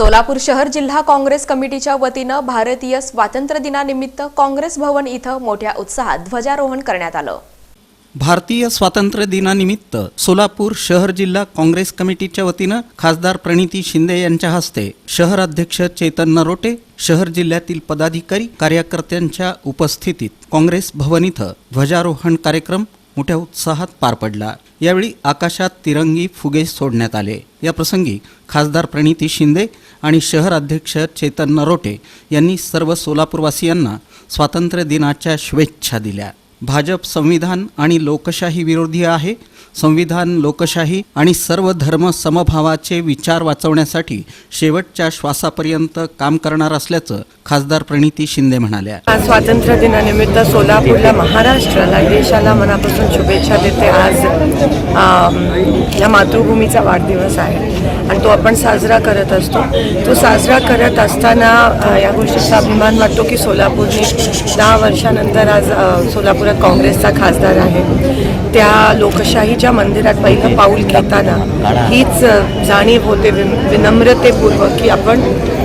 सोलापूर शहर जिल्हा काँग्रेस कमिटीच्या वतीनं भारतीय स्वातंत्र्य दिनानिमित्त काँग्रेस भवन इथं मोठ्या उत्साहात ध्वजारोहण करण्यात आलं. भारतीय स्वातंत्र्य दिनानिमित्त सोलापूर शहर जिल्हा काँग्रेस कमिटीच्या वतीनं खासदार प्रणिती शिंदे यांच्या हस्ते शहर अध्यक्ष चेतन नरोटे शहर जिल्ह्यातील पदाधिकारी कार्यकर्त्यांच्या उपस्थितीत काँग्रेस भवन इथं ध्वजारोहण कार्यक्रम मोठ्या उत्साहात पार पडला. यावेळी आकाशात तिरंगी फुगे सोडण्यात आले. या प्रसंगी खासदार प्रणिती शिंदे आणि शहर अध्यक्ष चेतन नरोटे यांनी सर्व सोलापूरवासियांना स्वातंत्र्य दिनाच्या शुभेच्छा दिल्या. भाजप संविधान आणि लोकशाही विरोधी आहे. संविधान लोकशाही आणि सर्व धर्म समभावाचे विचार वाचवण्यासाठी शेवटच्या श्वासापर्यंत काम करणार असल्याचं खासदार प्रणिती शिंदे म्हणाल्या. आज स्वातंत्र्य दिनानिमित्त सोलापूरला महाराष्ट्राला देशाला मनापासून शुभेच्छा देते आज या मातृभूमीचा वाढदिवस आहे. आणि तो आपण साजरा करत असतो. तो साजरा करत असताना या गोष्टीचा अभिमान वाटतो की सोलापूरने दहा वर्षानंतर आज सोलापूर सोलापुरात काँग्रेसचा खासदार आहे. त्या लोकशाहीच्या मंदिरात पहिलं पाऊल घेताना हीच जाणीव होते विन- विनम्रतेपूर्वक की आपण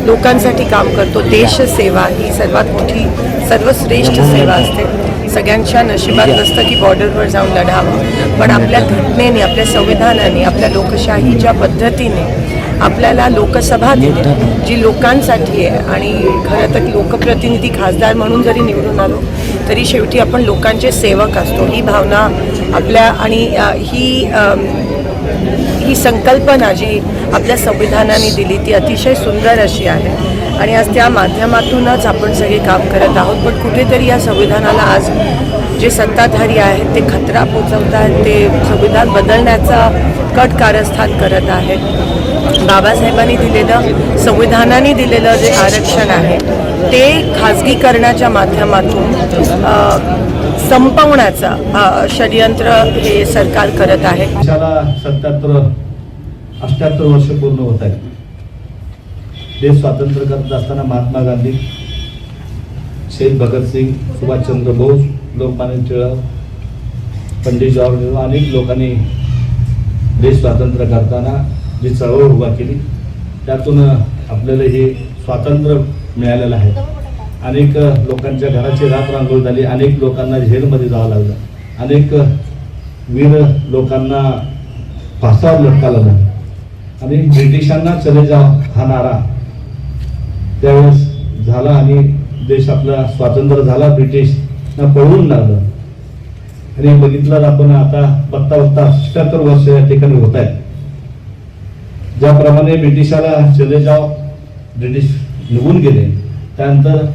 लोकांसाठी काम करतो. देशसेवा ही सर्वात मोठी सर्वश्रेष्ठ सेवा असते. सगळ्यांच्या नशिबात नसतं की बॉर्डरवर जाऊन लढावं. पण आपल्या घटनेने आपल्या संविधानाने आपल्या लोकशाहीच्या पद्धतीने आपल्याला लोकसभा दिली. जी लोकांसाठी आहे आणि खरं तर लोकप्रतिनिधी खासदार म्हणून जरी निवडून आलो तरी शेवटी आपण लोकांचे सेवक असतो. ही भावना आपल्या आणि ही ही संकल्पना जी आपल्या संविधानाने दिली ती अतिशय सुंदर अशी आहे. आणि आज त्या माध्यमातूनच आपण सगळे काम करत आहोत. पण कुठेतरी या संविधानाला आज जे सत्ताधारी आहेत ते खतरा पोचवत आहेत ते संविधान बदलण्याचा कट कारस्थान करत आहेत. बाबासाहेबांनी दिलेलं संविधानाने दिलेलं जे आरक्षण आहे ते खाजगीकरणाच्या माध्यमातून संपवण्याचा षडयंत्र हे सरकार करत आहे. सत्याहत्तर अठ्याहत्तर वर्ष पूर्ण होत आहेत. देश स्वातंत्र्य करत असताना महात्मा गांधी शहीद भगतसिंग सुभाषचंद्र बोस लोकमान्य टिळक पंडित जवाहरलाल नेहरू अनेक लोकांनी देश स्वातंत्र्य करताना जी चळवळ उभा केली त्यातून आपल्याला हे स्वातंत्र्य मिळालेलं आहे. अनेक लोकांच्या घराची रात रांगोळ झाली अनेक लोकांना झेलमध्ये जावं लागलं अनेक वीर लोकांना फासावर लटका लागला. आणि ब्रिटिशांना चले जा हा नारा त्यावेळेस झाला आणि देश आपला स्वातंत्र्य झाला ब्रिटिशना पळवून लागलं. आणि बघितलं आपण आता बघता बघता अठ्ठ्याहत्तर वर्ष या ठिकाणी होत आहेत. ज्याप्रमाणे ब्रिटिशाला चले जाव ब्रिटिश निघून गेले त्यानंतर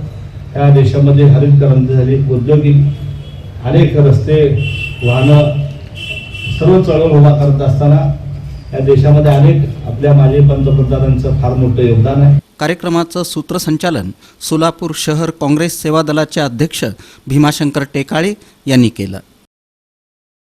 या देशामध्ये हरित क्रांती झाली. औद्योगिक अनेक रस्ते वाहनं सर्व चळवळ उभा करत असताना या देशामध्ये अनेक आपल्या माजी पंतप्रधानांचं फार मोठं योगदान आहे. कार्यक्रमाचं सूत्रसंचालन सोलापूर शहर काँग्रेस सेवा दलाचे अध्यक्ष भीमाशंकर टेकाळे यांनी केलं.